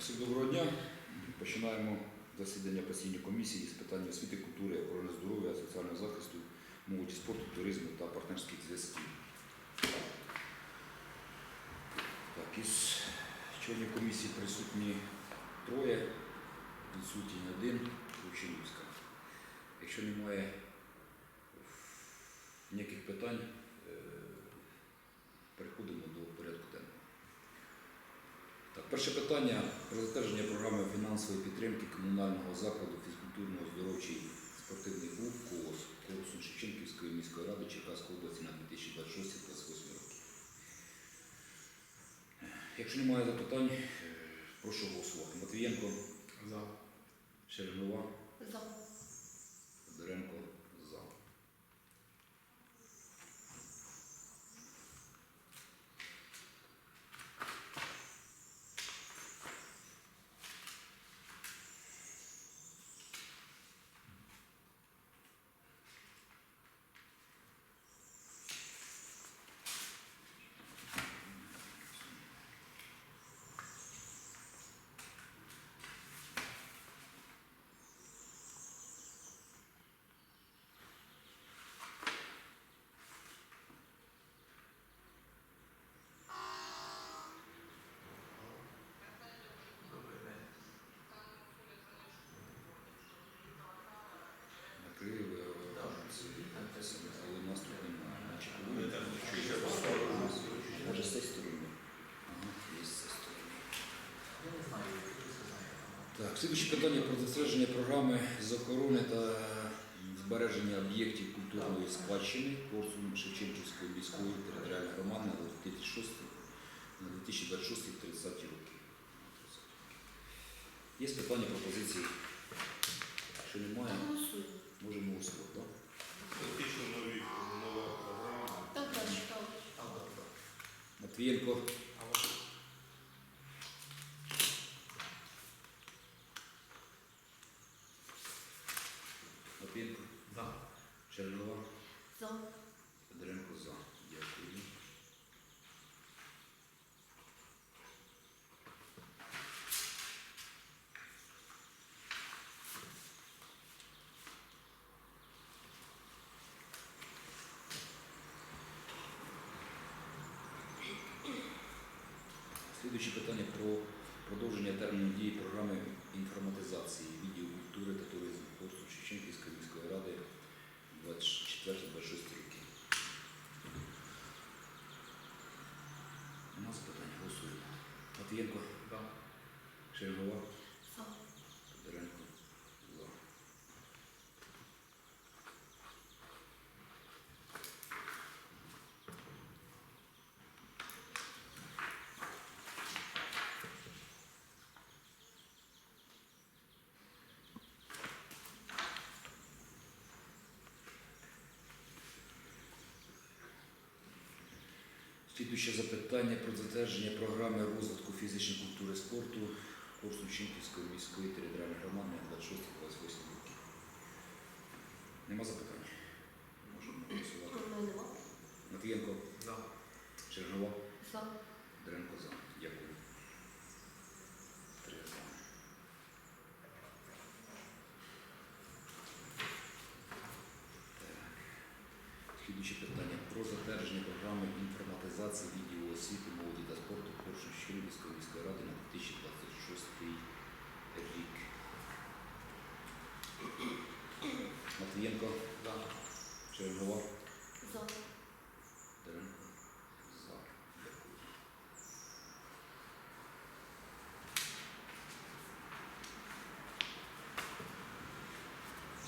Всім доброго дня. Починаємо засідання постійної комісії з питань освіти, культури, охорони здоров'я, соціального захисту, молоді, спорту, туризму та партнерських зв'язків. Так, із членів комісії присутні троє, відсутній один, Лучинівська. Якщо немає ніяких питань, перше питання про затвердження програми фінансової підтримки комунального закладу фізкультурно-оздоровчий спортивний клуб КООС Корсун Шевченківської міської ради Черкаської області на 2026-2028 роки. Якщо немає запитань, е, прошу голосувати. Матвієнко, За. Шернова, За. Федоренко Так, слідуюче питання про затвердження програми з охорони та збереження об'єктів культурної спадщини Корсун Шевченківської міської територіальної громади на 2006 на 2026-30 роки. Є питання, пропозиції? Якщо немає, можемо голосувати. так? Фактично нові нова програма. Так, так, читала. Матвієнко, Матвієнко, За. Чернова, За. Федоренко за. Дякую. Слідуюче питання про продовження терміну дії програми інформатизації відділу культури та туризму Корсу Шевченківської міської ради 24-26 роки. нас питання голосуємо. Матвієнко, Да. Шергова, За. Федоренко, за. Слідуюче запитання про затвердження програми розвитку фізичної культури спорту курсу Чинківської міської територіальної громади на 26-28 років. Нема запитань? Можемо голосувати. Матвієнко, За. Чергова, За. Дренко за. Дякую. Три за. Так. Слідуюче питання про затвердження програми інформатизації відділу освіти, молоді та спорту Коршун Щелівської міської ради на 2026 рік. Матвієнко, За. Чергова, За. Дренко за. Дякую.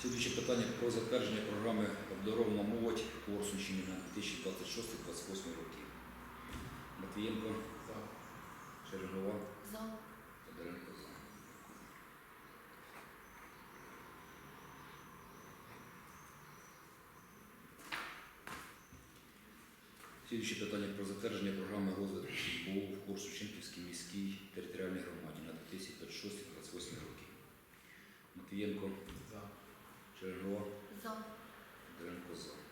Слідуюче питання про затвердження програми обдарована молодь Корсунщини на 2026-2028 роки. Матвієнко, За. Шерегова, За. Федоренко за. Слідуюче питання про затвердження програми розвитку футболу в Корсунчинківській міській територіальній громаді на 2026-2028 роки. Матвієнко, За. Шерегова, За. ринку землі.